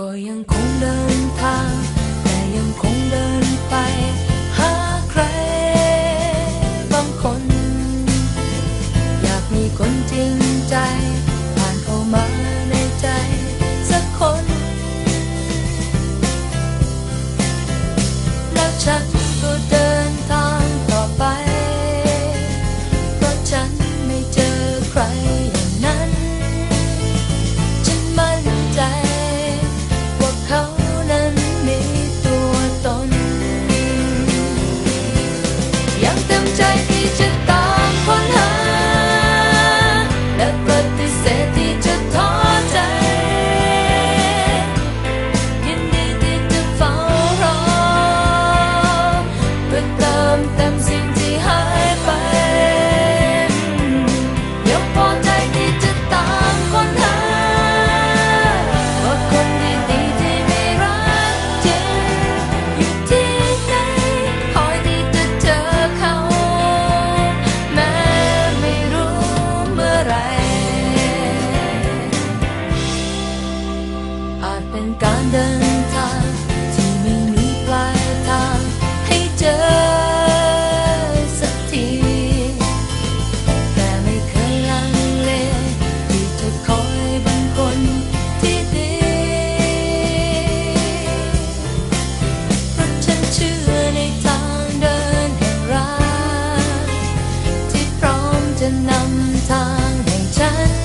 ก็ยังคงเดินทางแต่ยังคงเดินไป หาใครบางคน อยากมีคนจริงใจ ผ่านเข้ามาในใจสักคน แล้วฉัน นำทางให้ฉัน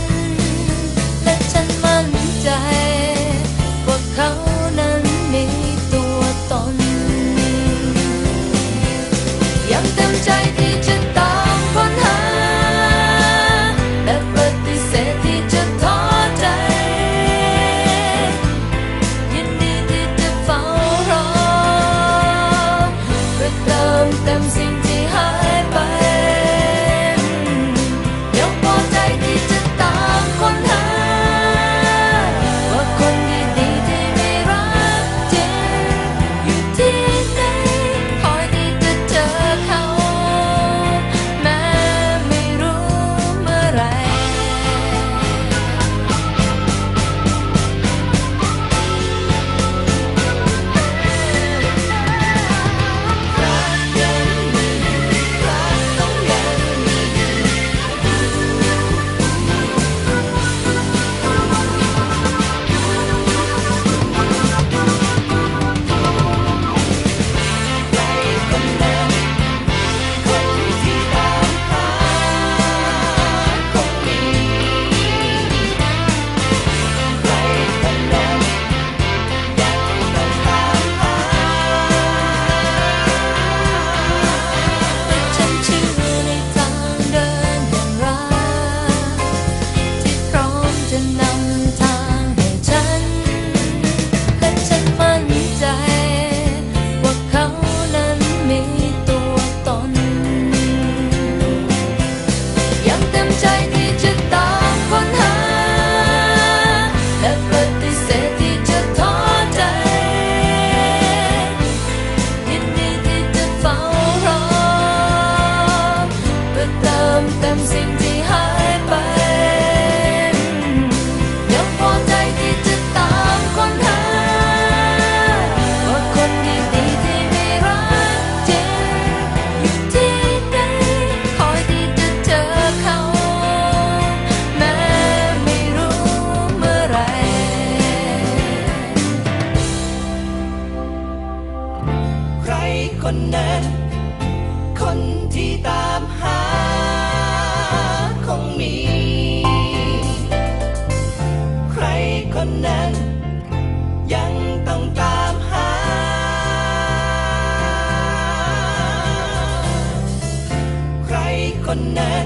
คนนั้น คนที่ตามหาคงมี ใครคนนั้น ยังต้องตามหา ใครคนนั้น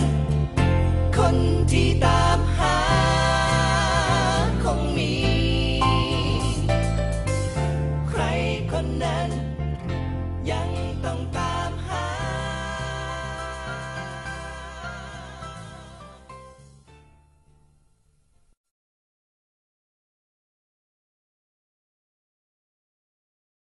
คนที่ตาม